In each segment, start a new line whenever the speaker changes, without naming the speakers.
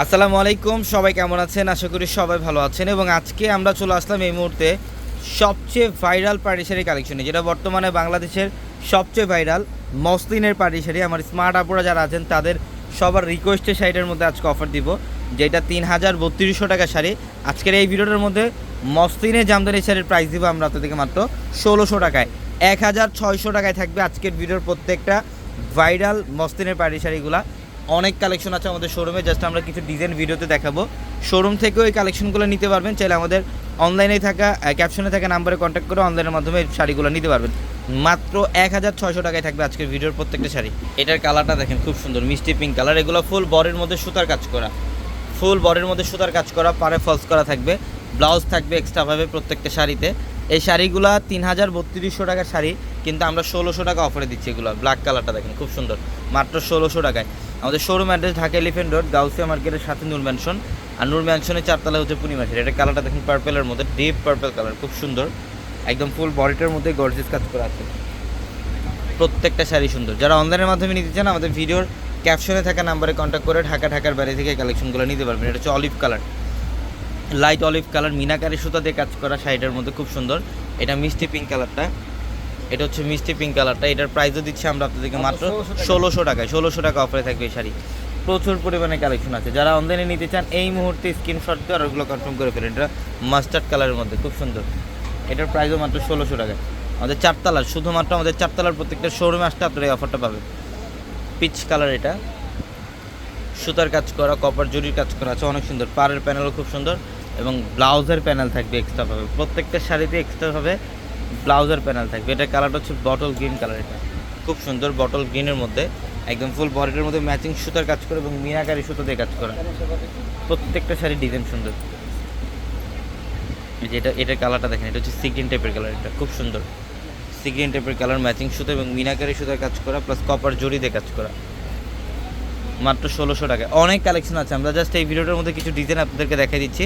আসসালামু আলাইকুম, সবাই কেমন আছেন? আশা করি সবাই ভালো আছেন। এবং আজকে আমরা চলে আসলাম এই মুহূর্তে সবচেয়ে ভাইরাল পার্টিশারি কালেকশনে যেটা বর্তমানে বাংলাদেশের সবচেয়ে ভাইরাল মসলিনের পার্টিশারি আমার স্মার্ট আপুরা যারা আছেন, তাদের সবার রিকোয়েস্টের শাড়িটার মধ্যে আজকে অফার দিব, যেটা তিন হাজার বত্রিশশো টাকা শাড়ি। আজকের এই ভিডিওটার মধ্যে মসলিনের জামদানি শাড়ির প্রাইস দিব আমরা আপনাদেরকে মাত্র ষোলোশো টাকায়। এক হাজার ছয়শো টাকায় থাকবে আজকের ভিডিওর প্রত্যেকটা ভাইরাল মসলিনের পার্টি শাড়িগুলা। অনেক কালেকশন আছে আমাদের শোরুমে জাস্ট আমরা কিছু ডিজাইন ভিডিওতে দেখাবো। শোরুম থেকেও এই কালেকশনগুলো নিতে পারবেন, চাইলে আমাদের অনলাইনে থাকা ক্যাপশনে থাকা নাম্বারে কন্ট্যাক্ট করে অনলাইনের মাধ্যমে শাড়িগুলো নিতে পারবেন। মাত্র এক হাজার ছয়শো টাকায় থাকবে আজকের ভিডিওর প্রত্যেকটা শাড়ি। এটার কালারটা দেখেন, খুব সুন্দর, মিষ্টি পিঙ্ক কালার এগুলো ফুল বরের মধ্যে সুতার কাজ করা। ফুল বরের মধ্যে সুতার কাজ করা পারে ফলস করা থাকবে। ব্লাউজ থাকবে এক্সট্রাভাবে প্রত্যেকটা শাড়িতে। এই শাড়িগুলো তিন হাজার বত্রিশশো টাকার শাড়ি, কিন্তু আমরা ষোলোশো টাকা অফারে দিচ্ছি এগুলো। ব্ল্যাক কালারটা দেখেন, খুব সুন্দর। মাত্র ষোলোশো টাকায়। আমাদের showroom address Dhaka elephant road Gausia মার্কেটের সাথে নূর ম্যানশন আর নূর ম্যানশনের চারতলা হচ্ছে পূর্ণিমাসের এটা কালারটা দেখেন পার্পেলের মধ্যে ডিপ পার্পেল কালার খুব সুন্দর। একদম ফুল বডিটার মধ্যে গর্জিস কাজ করা আছে। প্রত্যেকটা শাড়ি সুন্দর। যারা অনলাইনের মাধ্যমে নিতে চান, আমাদের ভিডিওর ক্যাপশনে থাকা নাম্বারে কন্ট্যাক্ট করে ঢাকা, ঢাকার বাইরে থেকে কালেকশনগুলো নিতে পারবেন। এটা হচ্ছে olive colour light olive colour meenakari সুতা দিয়ে কাজ করা শাড়িটার মধ্যে খুব সুন্দর। এটা মিষ্টি পিঙ্ক কালারটা এটা হচ্ছে মিষ্টি পিঙ্ক কালারটা এটার প্রাইসও দিচ্ছি আমরা আপনাদেরকে মাত্র ষোলোশো টাকায়। ষোলোশো টাকা অফারে থাকবে এই শাড়ি। প্রচুর পরিমাণে কালেকশন আছে। যারা অনলাইনে নিতে চান এই মুহূর্তে স্ক্রিনশট দিয়ে আর ওগুলো কনফার্ম করে ফেলেন। এটা মাস্টার্ড কালারের মধ্যে খুব সুন্দর। এটার প্রাইসও মাত্র ষোলোশো টাকা আমাদের চারতলার শুধুমাত্র আমাদের চারতলার প্রত্যেকটা শোরুমে আসতে আপনারা এই অফারটা পাবেন। পিচ কালার এটা। সুতার কাজ করা কপার জরির কাজ করা আছে অনেক সুন্দর। পাড়ের প্যানেলও খুব সুন্দর এবং ব্লাউজের প্যানেল থাকবে এক্সট্রা পাবে প্রত্যেকটা শাড়িতে এক্সট্রা হবে ব্লাউজের প্যানেল থাকবে। এটা কালারটা হচ্ছে বটল গ্রিন কালার এটা। খুব সুন্দর বটল গ্রিনের মধ্যে, একদম ফুল বডিটার মধ্যে ম্যাচিং সুতার কাজ করে এবং মিনাকারি সুতো দিয়ে কাজ করা। প্রত্যেকটা শাড়ি ডিজাইন সুন্দর। এই যে এটা এটার কালারটা দেখেন, এটা হচ্ছে সিগ্রিন টাইপের কালার এটা, খুব সুন্দর। সিগ্রিন টাইপের কালার ম্যাচিং সুতো এবং মিনাকারি সুতার কাজ করা প্লাস কপার জরি দিয়ে কাজ করা। মাত্র ষোলোশো টাকা। অনেক কালেকশন আছে, আমরা জাস্ট এই ভিডিওটার মধ্যে কিছু ডিজাইন আপনাদেরকে দেখাই দিচ্ছি।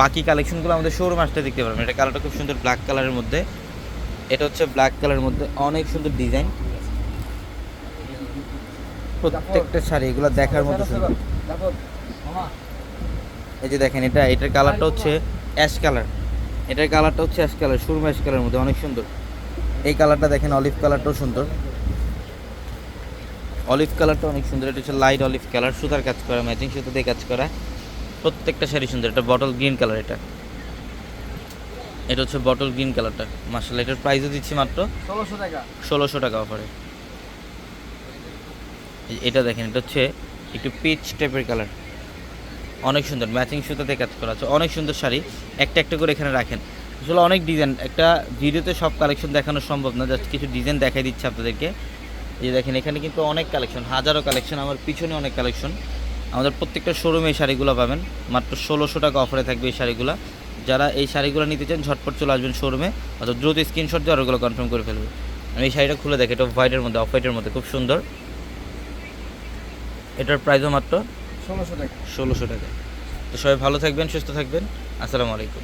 বাকি কালেকশনগুলো আমাদের শোরুম আসতে দেখতে পারবেন। এটা কালারটা খুব সুন্দর ব্ল্যাক কালারের মধ্যে। এটা হচ্ছে ব্ল্যাক কালারের মধ্যে অনেক সুন্দর ডিজাইন প্রত্যেকটা শাড়ি, এগুলো দেখার মতো সুন্দর। এই যে দেখেন, এটা, এটার কালারটা হচ্ছে অ্যাশ কালার এটার কালারটা হচ্ছে অ্যাশ কালার সুরমা অ্যাশ কালারের মধ্যে অনেক সুন্দর। এই কালারটা দেখেন অলিভ কালারটাও সুন্দর। অলিভ কালারটা অনেক সুন্দর, এটা হচ্ছে লাইট অলিভ কালার সুতার কাজ করা ম্যাচিং সুতো দিয়ে কাজ করা। প্রত্যেকটা শাড়ি সুন্দর, এটা বটল গ্রিন কালার এটা। এটা হচ্ছে বটল গ্রিন কালারটা মার্শাল এটার প্রাইসও দিচ্ছি মাত্র
ষোলোশো টাকা।
ষোলোশো টাকা অফারে এটা দেখেন এটা হচ্ছে একটু পিচ টাইপের কালার অনেক সুন্দর ম্যাচিং সুতাতে কাজ করা আছে। অনেক সুন্দর শাড়ি। একটা একটা করে এখানে রাখেন। আসলে অনেক ডিজাইন একটা ভিডিওতে সব কালেকশন দেখানো সম্ভব না জাস্ট কিছু ডিজাইন দেখাই দিচ্ছে আপনাদেরকে। এই যে দেখেন এখানে কিন্তু অনেক কালেকশন হাজারো কালেকশন আমার পিছনে অনেক কালেকশন আমাদের প্রত্যেকটা শোরুমে এই শাড়িগুলো পাবেন। মাত্র ষোলোশো টাকা অফারে থাকবে এই শাড়িগুলো। যারা এই শাড়িগুলো নিতে চান ঝটপট চলে আসবেন শোরুমে অথবা দ্রুত স্ক্রিনশট দিয়ে আর ওগুলো কনফার্ম করে ফেলবে। আমি এই শাড়িটা খুলে দেখি এটা হোয়াইটের মধ্যে অফ হোয়াইটের মধ্যে খুব সুন্দর। এটার প্রাইসও মাত্র
ষোলোশো টাকা।
ষোলোশো টাকা। তো সবাই ভালো থাকবেন সুস্থ থাকবেন। আসসালামু আলাইকুম।